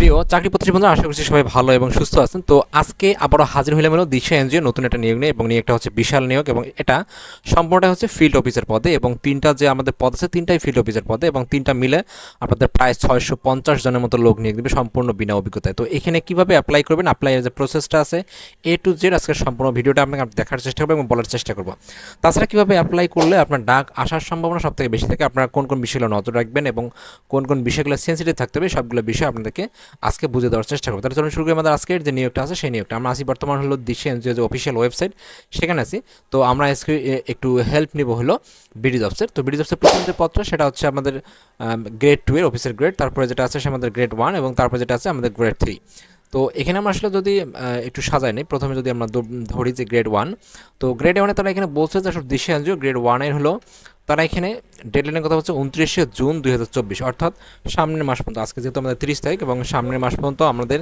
প্রিয় চাকরি প্রত্যাশী বন্ধুরা, আশা করছি সবাই ভালো এবং সুস্থ আছেন। তো আজকে আবারও হাজির হইলাম হলো দিশা এনজিও নতুন একটা নিয়োগ নিয়ে এবং নিয়োগটা হচ্ছে বিশাল নিয়োগ এবং এটা সম্পূর্ণটা হচ্ছে ফিল্ড অফিসার পদে এবং তিনটা যে আমাদের পদ আছে, তিনটাই ফিল্ড অফিসার পদে এবং তিনটা মিলে আপনাদের প্রায় ছয়শো পঞ্চাশ জনের মতো লোক নিয়োগ দেবে সম্পূর্ণ বিনা অভিজ্ঞতায়। তো এখানে কীভাবে অ্যাপ্লাই করবেন অ্যাপ্লাই যে প্রসেসটা আছে এ টু জেড আজকে সম্পূর্ণ ভিডিওটা আপনাকে দেখার চেষ্টা করব এবং বলার চেষ্টা করব। তাছাড়া কীভাবে অ্যাপ্লাই করলে আপনার ডাক আসার সম্ভাবনা সব থেকে বেশি থাকে, আপনারা কোন কোন বিষয়গুলো নজর রাখবেন এবং কোন কোন বিষয়গুলো সেন্সিটিভ থাকতে হবে, সবগুলো বিষয় আপনাদেরকে আজকে বুঝে দেওয়ার চেষ্টা করব। তাহলে চলুন শুরু করি আমাদের আজকের যে নিয়োগটা আছে, সেই নিয়োগটা। আমরা আসি বর্তমান হলো দিশে এনজিও যে অফিসিয়াল ওয়েবসাইট সেখানে আছি। তো আমরা আজকে একটু হেল্প নিব হলো বিডি জবসের তো বিডি জবসের প্রথম যে পত্র, সেটা হচ্ছে আমাদের গ্রেড টু এর অফিসের গ্রেড তারপরে যেটা আছে সে আমাদের গ্রেড ওয়ান এবং তারপরে যেটা আছে আমাদের গ্রেড থ্রি তো এখানে আমরা আসলে যদি একটু সাজাই নিই, প্রথমে যদি আমরা ধরি যে গ্রেড ওয়ান তো গ্রেড ওয়ানে তারা এখানে বলছে যে আসলে দিশে এনজিও গ্রেড ওয়ানের হলো তারা এখানে ডেডলাইনের কথা হচ্ছে উনত্রিশে জুন দুই হাজার চব্বিশ। অর্থাৎ সামনের মাস পর্যন্ত, আজকে যেহেতু আমাদের তিরিশ তারিখ এবং সামনের মাস পর্যন্ত আমাদের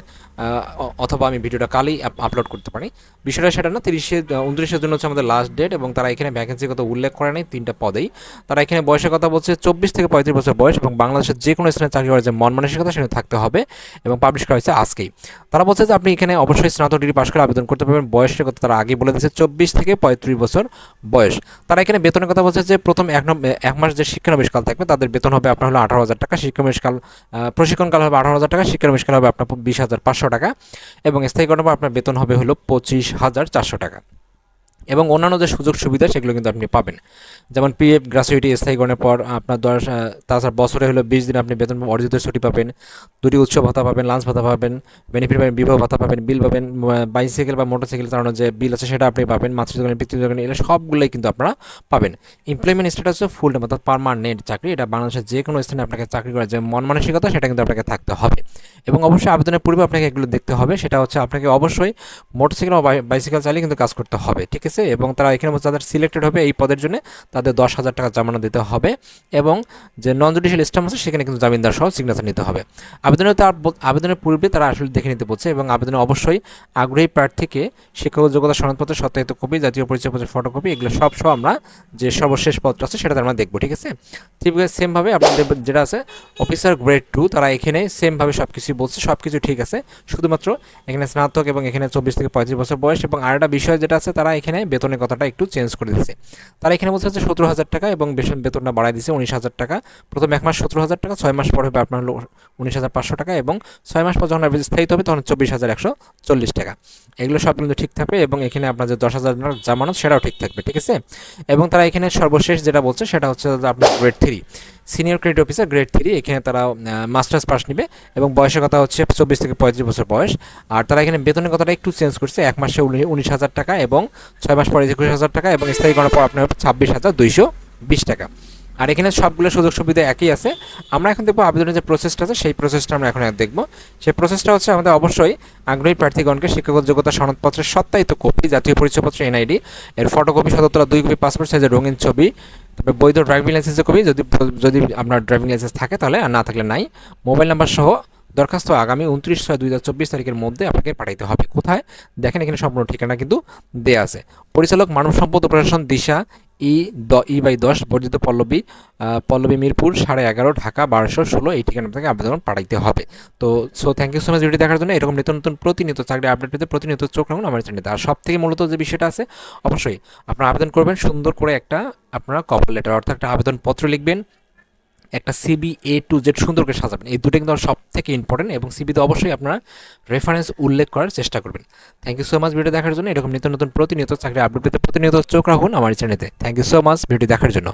অথবা আমি ভিডিওটা কালই আপলোড করতে পারি। বিষয়টা সেটা না, তিরিশে উনত্রিশের জন্য হচ্ছে আমাদের লাস্ট ডেট এবং তারা এখানে ভ্যাকেন্সির কথা উল্লেখ করে নেই তিনটা পদেই। তারা এখানে বয়সের কথা বলছে চব্বিশ থেকে পঁয়ত্রিশ বছর বয়স এবং বাংলাদেশের যে কোনো স্থানে চাকরি করার যে মন মানসিকতা সেখানে থাকতে হবে এবং পাবলিশ করা হয়েছে আজকেই। তারা বলছে যে আপনি এখানে অবশ্যই স্নাতক ডিগ্রি পাশ করে আবেদন করতে পারবেন। বয়সের কথা তারা আগে বলে দিয়েছে চব্বিশ থেকে পঁয়ত্রিশ বছর বয়স। তারা এখানে বেতনের কথা বলছে যে প্রথম এক এক মাস যে শিক্ষানবিশকাল থাকবে তাদের বেতন হবে আপনার হলো আঠারো হাজার টাকা শিক্ষা আহ, প্রশিক্ষণকাল হবে আঠারো হাজার টাকা শিক্ষা শিক্ষানবিশকাল হবে আপনার বিশ হাজার পাঁচশো টাকা এবং স্থায়ী কর্ম আপনার বেতন হবে হলো পঁচিশ হাজার চারশো টাকা। এবং অন্যান্য যে সুযোগ সুবিধা সেগুলো কিন্তু আপনি পাবেন। যেমন পিএফ গ্রাচুইটি স্থায়ীকরণের পর আপনার দশ তাছাড়া বছরে হলো বিশ দিন আপনি বেতন অর্জিত ছুটি পাবেন, দুটি উৎসব ভাতা পাবেন লাঞ্চ ভাতা পাবেন বেনিফিট পাবেন, বিবাহ ভাতা পাবেন বিল পাবেন বাইসাইকেল বা মোটরসাইকেল চালানোর যে বিল আছে সেটা আপনি পাবেন মাতৃদোকানে পিতৃদোকানে এগুলো সবগুলোই কিন্তু আপনারা পাবেন। এমপ্লয়মেন্ট স্ট্যাটাস হচ্ছে ফুল টাইম অর্থাৎ পারমানেন্ট চাকরি। এটা বাংলাদেশের যে কোনো স্থানে আপনাকে চাকরি করার যে মন মানসিকতা সেটা কিন্তু আপনাকে থাকতে হবে। এবং অবশ্যই আবেদনের পূর্বে আপনাকে এগুলো দেখতে হবে। সেটা হচ্ছে আপনাকে অবশ্যই মোটরসাইকেল বা বাইসাইকেল চালিয়ে কিন্তু কাজ করতে হবে। ঠিক আছে? এবং তারা এখানে যাদের সিলেক্টেড হবে এই পদের জন্য তাদের দশ হাজার টাকা জামানত দিতে হবে এবং যে নন জুডিশিয়াল স্টাম্প আছে সেখানে কিন্তু জামিনদার সহ সিগনেচার নিতে হবে। আবেদনের তার আবেদনের পূর্বে তারা আসলে দেখে নিতে বলছে এবং আবেদনে অবশ্যই আগ্রহী প্রার্থীকে শিক্ষক যোগ্যতা সনদপত্র সত্যায়িত কপি জাতীয় পরিচয় পত্রের ফটোকপি এগুলো সব সহ আমরা যে সর্বশেষ পত্র আছে সেটা আমরা দেখব, ঠিক আছে? ঠিক আছে সেমভাবে আপনাদের যেটা আছে অফিসার গ্রেড টু তারা এখানে সেমভাবে সব কিছুই বলছে সব কিছু ঠিক আছে। শুধুমাত্র এখানে স্নাতক এবং এখানে চব্বিশ থেকে পঁয়ত্রিশ বছর বয়স এবং আরেকটা বিষয় যেটা আছে, তারা এখানে বেতনের কথাটা একটু চেঞ্জ করে দিচ্ছে। তারা এখানে বলছে যে সতেরো হাজার টাকা এবং বেতন বেতনটা বাড়াই দিচ্ছে উনিশ হাজার টাকা। প্রথম এক মাস সতেরো হাজার টাকা, ছয় মাস পর হবে আপনার উনিশ হাজার পাঁচশো টাকা এবং ছয় মাস পর যখন স্থায়িত হবে তখন চব্বিশ হাজার একশো চল্লিশ টাকা। এগুলো সব কিন্তু ঠিক থাকবে এবং এখানে আপনার যে দশ হাজার জামানত সেটাও ঠিক থাকবে, ঠিক আছে? এবং তারা এখানে সর্বশেষ যেটা বলছে সেটা হচ্ছে আপনার grade three senior credit officer grade three, এখানে তারা মাস্টার্স পাস নেবে এবং বয়সের কথা হচ্ছে চব্বিশ থেকে পঁয়ত্রিশ বছর বয়স। আর তারা এখানে বেতনের কথাটা একটু চেঞ্জ করছে, এক মাসে উনিশ হাজার টাকা এবং ছয় মাস পরে একুশ হাজার টাকা এবং স্থায়ী করার পর আপনার ছাব্বিশ হাজার দুইশো বিশ টাকা। আর এখানে সবগুলো সুযোগ সুবিধা একই আছে। আমরা এখন দেখব আবেদনের যে প্রসেসটা আছে, সেই প্রসেসটা আমরা এখন দেখব। সেই প্রসেসটা হচ্ছে আমাদের অবশ্যই আগ্রহী প্রার্থীগণকে শিক্ষাগত যোগ্যতা সনদপত্রের সত্যায়িত কপি, জাতীয় পরিচয়পত্র এনআইডি এর ফটোকপি সততলা দুই কপি পাসপোর্ট সাইজের রঙিন ছবি তবে বৈধ ড্রাইভিং লাইসেন্সের কবি যদি যদি আপনার ড্রাইভিং লাইসেন্স থাকে তাহলে আর না থাকলে নাই। মোবাইল নাম্বার সহ দরখাস্ত আগামী উনত্রিশ ছয় দুই হাজার চব্বিশ তারিখের মধ্যে আপনাকে পাঠাইতে হবে। কোথায়? দেখেন এখানে সম্পূর্ণ ঠিকানা কিন্তু দেয়া আছে। পরিচালক মানব সম্পদ প্রশাসন দিশা ই দ, ই বাই দশ বর্জিত পল্লবী পল্লবী মিরপুর, সাড়ে এগারো, ঢাকা বারোশো ষোলো, এই ঠিকানা থেকে আবেদন পাঠাইতে হবে। তো so thank you so much video দেখার জন্য এরকম নতুন নতুন প্রতিনিয়ত চাকরি আপডেট পেতে প্রতিনিয়ত চোখ রাখুন আমার চ্যানেলে আর সব থেকে মূলত যে বিষয়টা আছে, অবশ্যই আপনারা আবেদন করবেন সুন্দর করে একটা আপনারা কপার লেটার অর্থাৎ একটা আবেদনপত্র লিখবেন। একটা সিবি এ টু জেড সুন্দর করে সাজাবেন। এই দুটো কিন্তু সব থেকে ইম্পর্টেন্ট এবং সিবিতে অবশ্যই আপনারা রেফারেন্স উল্লেখ করার চেষ্টা করবেন। Thank you so much video দেখার জন্য। এরকম নিত্য নতুন প্রতিনিয়ত চাকরি আপডেট পেতে প্রতিনিয়ত চোখ রাখুন আমার চ্যানেলে thank you so much video দেখার জন্য।